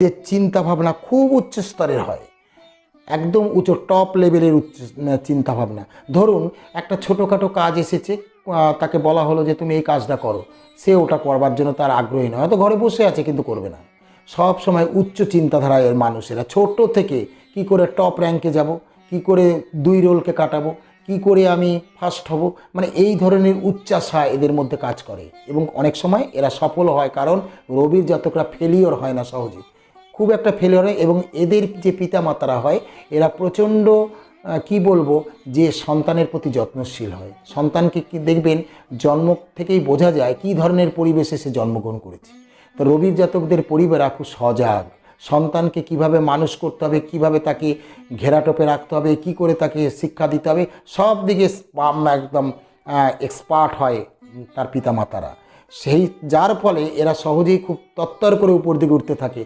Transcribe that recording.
যে চিন্তা ভাবনা খুব উচ্চ স্তরের হয়। একদম উঁচু টপ লেভেলের উচ্চ চিন্তা ভাবনা ধরুন, একটা ছোটোখাটো কাজ এসেছে তাকে বলা হলো যে, তুমি এই কাজটা করো। সে ওটা করবার জন্য তার আগ্রহী নয়। হয়তো ঘরে বসে আছে, কিন্তু করবে না। সব সময় উচ্চ চিন্তাধারা এর মানুষেরা ছোট থেকে কি করে টপ র্যাঙ্কে যাব? কি করে দুই রোলকে কাটাবো? কি করে আমি ফার্স্ট হব? মানে এই ধরনের উচ্চাশা এদের মধ্যে কাজ করে। এবং অনেক সময় এরা সফল হয় কারণ রবির জাতকরা ফেলিওর হয় না সহজে। খুব একটা ফেলিওর হয় এবং এদের যে পিতামাতারা হয়, এরা প্রচণ্ড কি বলব, যে সন্তানের প্রতি যত্নশীল হয়। সন্তানকে কি দেখবেন, জন্ম থেকেই বোঝা যায় কী ধরনের পরিবেশে সে জন্মগ্রহণ করেছে। তো রবির জাতকদের পরিবার খুব সজাগ। সন্তানকে কীভাবে মানুষ করতে হবে, কীভাবে তাকে ঘেরাটোপে রাখতে হবে, কি করে তাকে শিক্ষা দিতে হবে, সব দিকে একদম এক্সপার্ট হয় তার পিতামাতারা। সেই, যার ফলে এরা সহজেই খুব তত্তর করে উপর দিকে উঠতে থাকে।